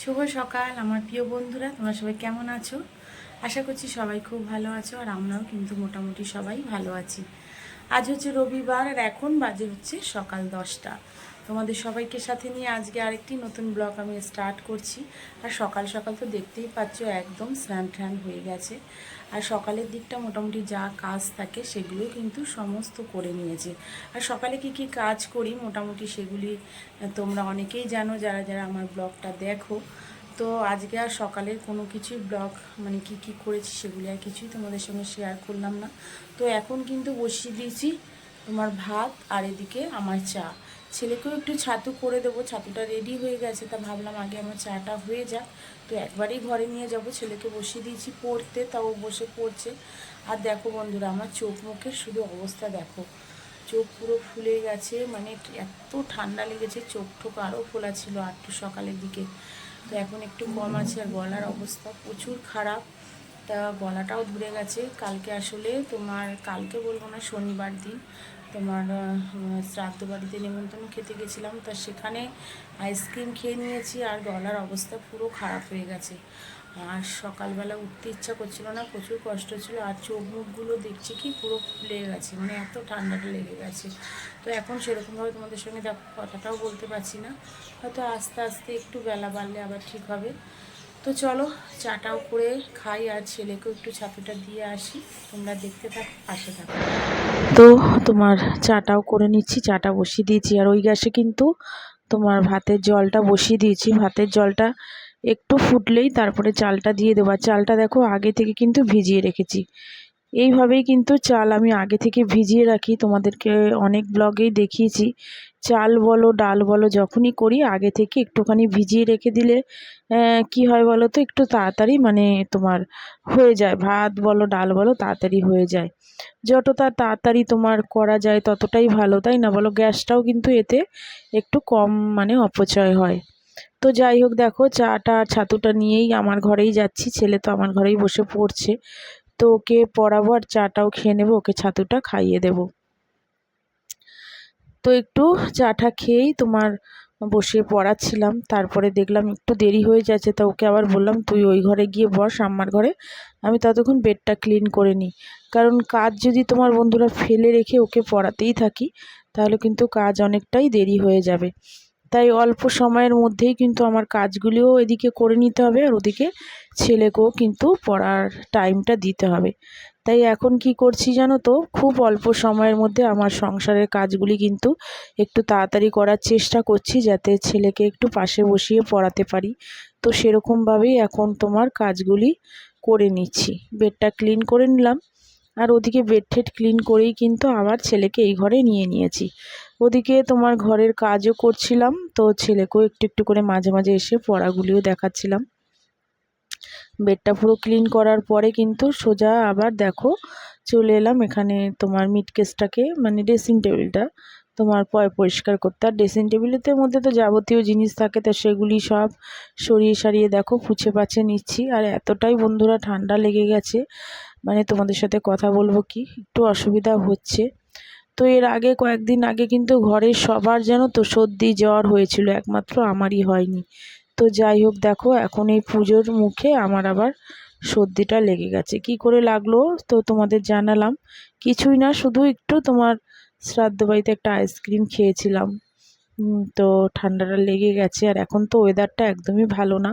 শুভ সকাল, আমার প্রিয় বন্ধুরা, তোমরা সবাই কেমন আছো? আশা করছি সবাই খুব ভালো আছো, আর আমরাও কিন্তু মোটামুটি সবাই ভালো আছি। আজ হচ্ছে রবিবার, আর এখন বাজে হচ্ছে সকাল দশটা। তোমাদের সবাইকে সাথে নিয়ে আজকে আরেকটি নতুন ব্লগ আমি স্টার্ট করছি। আর সকাল সকাল তো দেখতেই পাচ্ছ একদম স্নান টান হয়ে গেছে। আর সকালের দিকটা মোটামুটি যা কাজ থাকে সেগুলো কিন্তু সমস্ত করে নিয়েছে। আর সকালে কি কি কাজ করি মোটামুটি সেগুলি তোমরা অনেকেই জানো যারা যারা আমার ব্লগটা দেখো। তো আজকে আর সকালের কোনো কিছুই ব্লগ মানে কি কি করেছি সেগুলি আর কিছুই তোমাদের সঙ্গে শেয়ার করলাম না। তো এখন কিন্তু বসিয়ে দিয়েছি তোমার ভাত আর এদিকে আমার চা। ছেলেকেও একটু ছাতু করে দেবো, ছাতুটা রেডি হয়ে গেছে, তা ভাবলাম আগে আমার চাটা হয়ে যাক। তো একবারেই ঘরে নিয়ে যাব, ছেলেকে বসিয়ে দিয়েছি পড়তে, তাও বসে পড়ছে। আর দেখো বন্ধুরা, আমার চোখ মুখের শুধু অবস্থা দেখো। চোখ পুরো ফুলে গেছে মানে এত ঠান্ডা লেগেছে, চোখ ঠোক আরও ফোলা ছিল আটটু সকালের দিকে। তো এখন একটু কম আছে আর গলার অবস্থা প্রচুর খারাপ। তা গলাটাও ধরে গেছে। কালকে আসলে তোমার, কালকে বলব না, শনিবার দিন। তোমার শ্রাদ্ধ বাড়িতে নেমন্তন্ন খেতে গেছিলাম, তা সেখানে আইসক্রিম খেয়ে নিয়েছি আর গলার অবস্থা পুরো খারাপ হয়ে গেছে। আর সকালবেলা উঠতে ইচ্ছা করছিল না, প্রচুর কষ্ট ছিল আর চোখ মুখগুলো দেখছি কি পুরো ফুলে গেছে মানে এত ঠান্ডাটা লেগে গেছে। তো এখন সেরকমভাবে তোমাদের সঙ্গে কথাটাও বলতে পারছি না, হয়তো আস্তে আস্তে একটু বেলা বাড়লে আবার ঠিক হবে। তো চলো চাটাও করে খাই আর ছেলেকেও একটু ছাতুটা দিয়ে আসি। তোমরা দেখতে থাকো, পাশে থাকো। তো তোমার চাটাও করে নিচ্ছি, চাটা বসিয়ে দিয়েছি। আর ওই গ্যাসে কিন্তু তোমার ভাতের জলটা বসিয়ে দিয়েছি। ভাতের জলটা একটু ফুটলেই তারপরে চালটা দিয়ে দেবো। চালটা দেখো আগে থেকে কিন্তু ভিজিয়ে রেখেছি। এইভাবেই কিন্তু চাল আমি আগে থেকে ভিজিয়ে রাখি। তোমাদেরকে অনেক ব্লগেই দেখিয়েছি। চাল বলো, ডাল বলো, যখনই করি আগে থেকে একটুখানি ভিজিয়ে রেখে দিলে কি হয় বলো তো, একটু তাড়াতাড়ি মানে তোমার হয়ে যায়। ভাত বলো, ডাল বলো, তাড়াতাড়ি হয়ে যায়। যতটা তাড়াতাড়ি তোমার করা যায় ততটাই ভালো, তাই না বলো? গ্যাসটাও কিন্তু এতে একটু কম মানে অপচয় হয়। তো যাই হোক, দেখো চাটা ছাতুটা নিয়েই আমার ঘরেই যাচ্ছি। ছেলে তো আমার ঘরেই বসে পড়ছে। তো ওকে পড়াবো আর চাটাও খেয়ে নেব, ওকে ছাতুটা খাইয়ে দেবো। তো একটু চাটা খেয়েই তোমার বসে পড়াচ্ছিলাম, তারপরে দেখলাম একটু দেরি হয়ে যাচ্ছে, তা ওকে আবার বললাম, তুই ওই ঘরে গিয়ে বস আমার ঘরে। আমি ততক্ষণ বেডটা ক্লিন করে নিই। কারণ কাজ যদি তোমার বন্ধুরা ফেলে রেখে ওকে পড়াতেই থাকি, তাহলে কিন্তু কাজ অনেকটাই দেরি হয়ে যাবে। তাই অল্প সময়ের মধ্যেই কিন্তু আমার কাজগুলিও এদিকে করে নিতে হবে আর ওদিকে ছেলেকেও কিন্তু পড়ার টাইমটা দিতে হবে। তাই এখন কি করছি জানো তো? খুব অল্প সময়ের মধ্যে আমার সংসারের কাজগুলি কিন্তু একটু তাড়াতাড়ি করার চেষ্টা করছি যাতে ছেলেকে একটু পাশে বসিয়ে পড়াতে পারি। তো সেরকমভাবেই এখন তোমার কাজগুলি করে নিচ্ছি। বেডটা ক্লিন করে নিলাম। আর ওদিকে বেড ঠেড ক্লিন করেই কিন্তু আবার ছেলেকে এই ঘরে নিয়ে নিয়েছি। ওদিকে তোমার ঘরের কাজও করছিলাম, তো ছেলেকেও একটু একটু করে মাঝে মাঝে এসে পড়াগুলিও দেখাচ্ছিলাম। বেডটা পুরো ক্লিন করার পরে কিন্তু সোজা আবার দেখো, চলে এলাম এখানে তোমার মিট কেসটাকে মানে ড্রেসিং টেবিলটা তোমার পয় পরিষ্কার করতে। আর ড্রেসিং টেবিলের মধ্যে তো যাবতীয় জিনিস থাকে, তো সেগুলি সব সরিয়ে সারিয়ে দেখো পুছে পাছে নিচ্ছি। আর এতটাই বন্ধুরা ঠান্ডা লেগে গেছে মানে তোমাদের সাথে কথা বলব কি, একটু অসুবিধা হচ্ছে। তো এর আগে কয়েকদিন আগে কিন্তু ঘরের সবার যেন তো সর্দি জ্বর হয়েছিল, একমাত্র আমারই হয়নি। তো যাই হোক, দেখো এখন এই পুজোর মুখে আমার আবার সর্দিটা লেগে গেছে। কি করে লাগল তো তোমাদের জানালাম। কিছুই না, শুধু একটু তোমার শ্রাদ্ধ বাড়িতে একটা আইসক্রিম খেয়েছিলাম। তো ঠান্ডাটা লেগে গেছে আর এখন তো ওয়েদারটা একদমই ভালো না।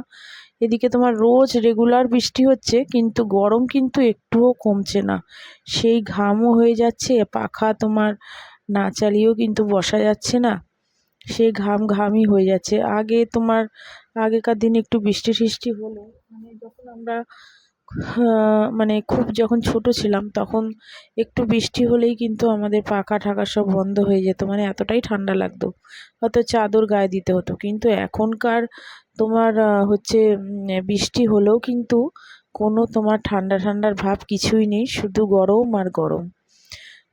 এদিকে তোমার রোজ রেগুলার বৃষ্টি হচ্ছে, কিন্তু গরম কিন্তু একটুও কমছে না। সেই ঘামও হয়ে যাচ্ছে, পাখা তোমার না চালিয়েও কিন্তু বসা যাচ্ছে না। সেই ঘাম ঘামই হয়ে যাচ্ছে। আগে তোমার আগেকার দিনে একটু বৃষ্টি টিষ্টি হলো। মানে যখন আমরা মানে খুব যখন ছোট ছিলাম তখন একটু বৃষ্টি হলেই কিন্তু আমাদের পাখা ঠাকা সব বন্ধ হয়ে যেত মানে এতটাই ঠান্ডা লাগতো। হয়তো চাদর গায়ে দিতে হতো, কিন্তু এখনকার তোমার হচ্ছে বৃষ্টি হলেও কিন্তু কোনো তোমার ঠান্ডা ঠান্ডার ভাব কিছুই নেই, শুধু গরম আর গরম।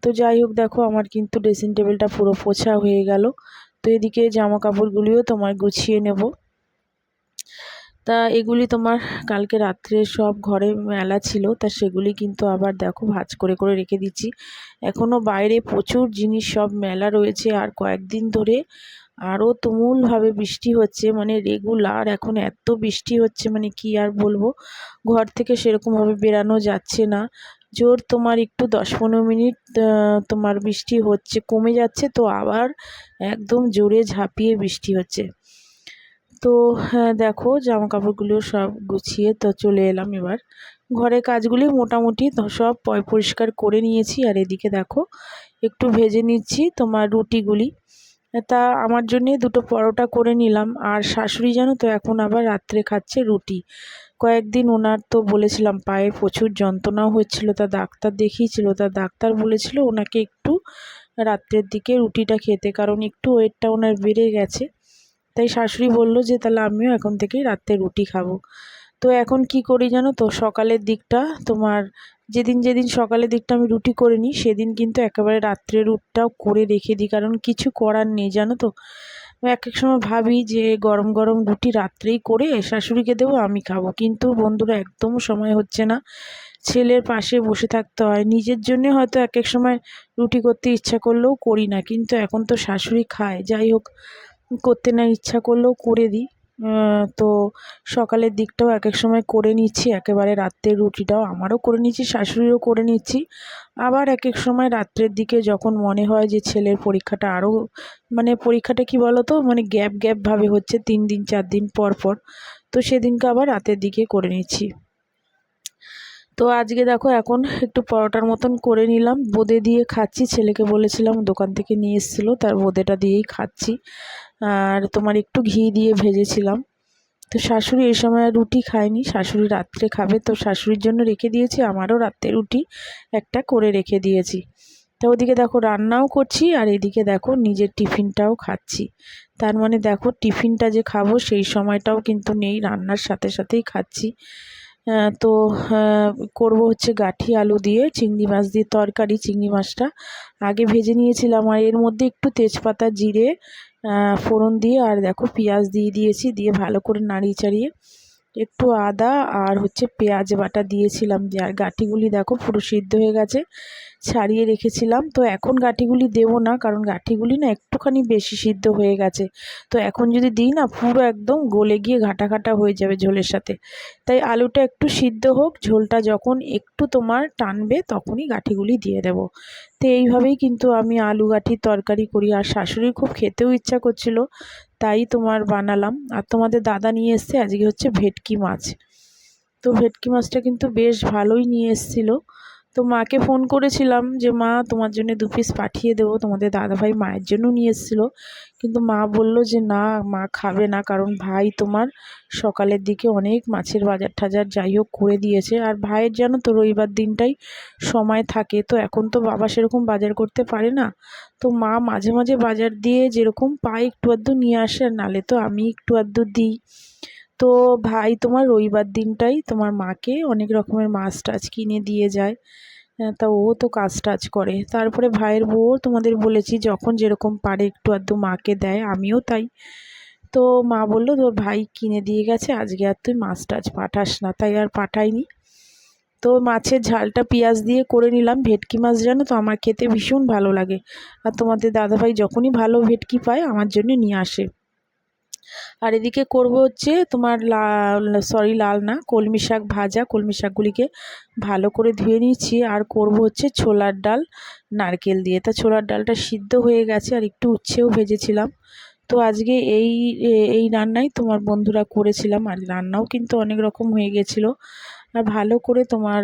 তো যাই হোক, দেখো আমার কিন্তু ড্রেসিং টেবিলটা পুরো পোছা হয়ে গেল। তো এদিকে জামা কাপড়গুলিও তোমার গুছিয়ে নেব। তা এগুলি তোমার কালকে রাত্রে সব ঘরে মেলা ছিল, তা সেগুলি কিন্তু আবার দেখো ভাঁজ করে করে রেখে দিচ্ছি। এখনও বাইরে প্রচুর জিনিস সব মেলা রয়েছে, আর কয়েকদিন ধরে আরও তুমুলভাবে বৃষ্টি হচ্ছে মানে রেগুলার এখন এত বৃষ্টি হচ্ছে মানে কি আর বলব? ঘর থেকে সেরকমভাবে বেরানো যাচ্ছে না। জোর তোমার একটু দশ পনেরো মিনিট তোমার বৃষ্টি হচ্ছে, কমে যাচ্ছে, তো আবার একদম জোরে ঝাঁপিয়ে বৃষ্টি হচ্ছে। তো হ্যাঁ দেখো জামা কাপড়গুলো সব গুছিয়ে তো চলে এলাম এবার। ঘরের কাজগুলি মোটামুটি সব পরিষ্কার করে নিয়েছি। আর এদিকে দেখো, একটু ভেজে নিচ্ছি তোমার রুটিগুলি। তা আমার জন্যে দুটো পরোটা করে নিলাম। আর শাশুড়ি জানো তো, এখন আবার রাত্রে খাচ্ছে রুটি। কয়েকদিন ওনার তো বলেছিলাম পায়ে প্রচুর যন্ত্রণাও হচ্ছিল, তা ডাক্তার দেখিয়েছিল, তা ডাক্তার বলেছিল ওনাকে একটু রাত্রের দিকে রুটিটা খেতে, কারণ একটু ওয়েটটা ওনার বেড়ে গেছে। তাই শাশুড়ি বলল যে, তাহলে আমিও এখন থেকেই রাত্রে রুটি খাব। তো এখন কি করি জানো তো, সকালের দিকটা তোমার যেদিন যেদিন সকালের দিকটা আমি রুটি করে নিই, সেদিন কিন্তু একেবারে রাত্রে রুটটাও করে রেখে দিই, কারণ কিছু করার নেই জানো তো। এক এক সময় ভাবি যে, গরম গরম রুটি রাত্রেই করে শাশুড়িকে দেবো, আমি খাব। কিন্তু বন্ধুরা, একদম সময় হচ্ছে না। ছেলের পাশে বসে থাকতে হয়। নিজের জন্যে হয়তো এক এক সময় রুটি করতে ইচ্ছা করলেও করি না, কিন্তু এখন তো শাশুড়ি খায়। যাই হোক করতে না ইচ্ছা করলেও করে দিই। তো সকালের দিকটাও এক এক সময় করে নিচ্ছি। একেবারে রাত্রের রুটিটাও আমারও করে নিচ্ছি, শাশুড়িরও করে নিচ্ছি। আবার এক এক সময় রাত্রের দিকে যখন মনে হয় যে ছেলের পরীক্ষাটা আরও মানে পরীক্ষাটা কি বলো তো মানে গ্যাপ গ্যাপভাবে হচ্ছে তিন দিন, চার দিন পর পর। তো সেদিনকে আবার রাতের দিকে করে নিচ্ছি। তো আজকে দেখো এখন একটু পরোটার মতন করে নিলাম। বোঁদে দিয়ে খাচ্ছি। ছেলেকে বলেছিলাম দোকান থেকে নিয়ে এসেছিল, তার বোঁদেটা দিয়েই খাচ্ছি। আর তোমার একটু ঘি দিয়ে ভেজেছিলাম। তো শাশুড়ি এই সময় রুটি খায়নি, শাশুড়ি রাত্রে খাবে। তো শাশুড়ির জন্য রেখে দিয়েছি, আমারও রাত্রে রুটি একটা করে রেখে দিয়েছি। তো ওদিকে দেখো রান্নাও করছি, আর এদিকে দেখো নিজের টিফিনটাও খাচ্ছি। তার মানে দেখো টিফিনটা যে খাব সেই সময়টাও কিন্তু নেই, রান্নার সাথে সাথেই খাচ্ছি। তো করব হচ্ছে গাঠি আলু দিয়ে চিংড়ি মাছ দিয়ে তরকারি, চিংড়ি মাছটা। আগে ভেজে নিয়েছিলাম আর এর মধ্যে একটু তেজপাতা, জিরে ফোড়ন দিয়ে আর দেখো পেঁয়াজ দিয়ে দিয়েছি, দিয়ে ভালো করে নাড়িয়ে চাড়িয়ে একটু আদা আর হচ্ছে পেঁয়াজ বাটা দিয়েছিলাম যে আর গাঠিগুলি দেখো পুরো সিদ্ধ হয়ে গেছে, ছাড়িয়ে রেখেছিলাম। তো এখন গাঠিগুলি দেব না, কারণ গাঠিগুলি না একটুখানি বেশি সিদ্ধ হয়ে গেছে। তো এখন যদি দিই না, পুরো একদম গলে গিয়ে ঘাটা ঘাটা হয়ে যাবে ঝোলের সাথে। তাই আলুটা একটু সিদ্ধ হোক, ঝোলটা যখন একটু তোমার টানবে তখনই গাঠিগুলি দিয়ে দেব। তো এইভাবেই কিন্তু আমি আলু গাঠির তরকারি করি। আর শাশুড়ি খুব খেতেও ইচ্ছা করছিল তাই তোমার বানালাম। আর তোমাদের দাদা নিয়ে এসছে, আজকে হচ্ছে ভেটকি মাছ। তো ভেটকি মাছটা কিন্তু বেশ ভালোই নিয়ে এসেছিল। তো মাকে ফোন করেছিলাম যে, মা, তোমার জন্য দু পিস পাঠিয়ে দেবো। তোমাদের দাদাভাই মায়ের জন্য নিয়ে এসেছিল। কিন্তু মা বলল যে, না, মা খাবে না, কারণ ভাই তোমার সকালের দিকে অনেক মাছের বাজার টাজার যাই হোক করে দিয়েছে। আর ভাইয়ের যেন তো রবিবার দিনটাই সময় থাকে, তো এখন তো বাবা সেরকম বাজার করতে পারে না। তো মা মাঝে মাঝে বাজার দিয়ে যেরকম পায় একটু আধটু নিয়ে আসে নালে তো আমি একটু আধটু দিই। তো ভাই, তোমার রবিবার দিনটাই তোমার মাকে অনেক রকমের মাছ টাছ কিনে দিয়ে যায়। তা ও তো কাজ টাজ করে। তারপরে ভাইয়ের বউ, তোমাদের বলেছি যখন যেরকম পারে একটু আধটু মাকে দেয়, আমিও তাই। তো মা বলল, তোর ভাই কিনে দিয়ে গেছে, আজকে আর তুই মাছ টাছ পাঠাস না। তাই আর পাঠাইনি তো মাছের ঝালটা পেঁয়াজ দিয়ে করে নিলাম। ভেটকি মাছ জানো তো, আমার খেতে ভীষণ ভালো লাগে। আর তোমাদের দাদাভাই যখনই ভালো ভেটকি পায়, আমার জন্য নিয়ে আসে। আর এদিকে করব হচ্ছে তোমার লাল সরি লাল না, কলমি শাক ভাজা, কলমি শাকগুলিকে ভালো করে ধুয়ে নিচ্ছি আর করব হচ্ছে ছোলার ডাল, নারকেল দিয়ে। তা ছোলার ডালটা সিদ্ধ হয়ে গেছে আর একটু উচ্ছেও ভেজেছিলাম। তো আজকে এই এই রান্নাই তোমার বন্ধুরা করেছিলাম। আর রান্নাও কিন্তু অনেক রকম হয়ে গেছিল। আর ভালো করে তোমার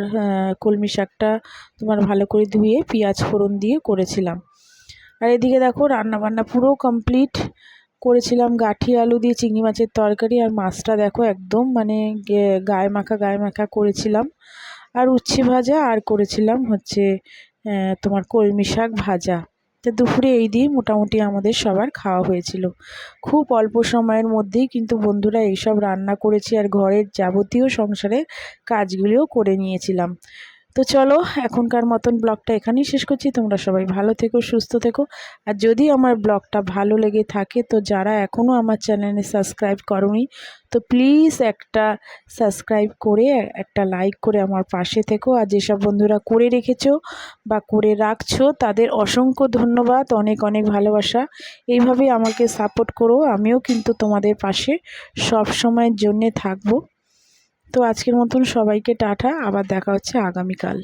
কলমি শাকটা তোমার ভালো করে ধুয়ে পেঁয়াজ ফোড়ন দিয়ে করেছিলাম। আর এদিকে দেখো রান্না বান্না পুরো কমপ্লিট। করেছিলাম গাঠি আলু দিয়ে চিংড়ি মাছের তরকারি আর মাছটা দেখো একদম মানে গায়ে মাখা গায়ে মাখা করেছিলাম। আর উচ্ছে ভাজা আর করেছিলাম হচ্ছে তোমার কলমি শাক ভাজা। তো দুপুরে এই দিয়ে মোটামুটি আমাদের সবার খাওয়া হয়েছিল। খুব অল্প সময়ের মধ্যেই কিন্তু বন্ধুরা এইসব রান্না করেছি আর ঘরের যাবতীয় সংসারে কাজগুলিও করে নিয়েছিলাম। তো চলো, এখনকার মতন ব্লগটা এখানেই শেষ করছি। তোমরা সবাই ভালো থেকো, সুস্থ থেকো। আর যদি আমার ব্লগটা ভালো লেগে থাকে, তো যারা এখনও আমার চ্যানেলে সাবস্ক্রাইব করোনি, তো প্লিজ একটা সাবস্ক্রাইব করে, একটা লাইক করে আমার পাশে থেকো। আর যেসব বন্ধুরা করে রেখেছো বা করে রাখছো, তাদের অসংখ্য ধন্যবাদ, অনেক অনেক ভালোবাসা। এইভাবে আমাকে সাপোর্ট করো, আমিও কিন্তু তোমাদের পাশে সব সময়ের জন্যে থাকব। তো আজকের মতন সবাইকে টাটা আবার দেখা হচ্ছে আগামীকাল।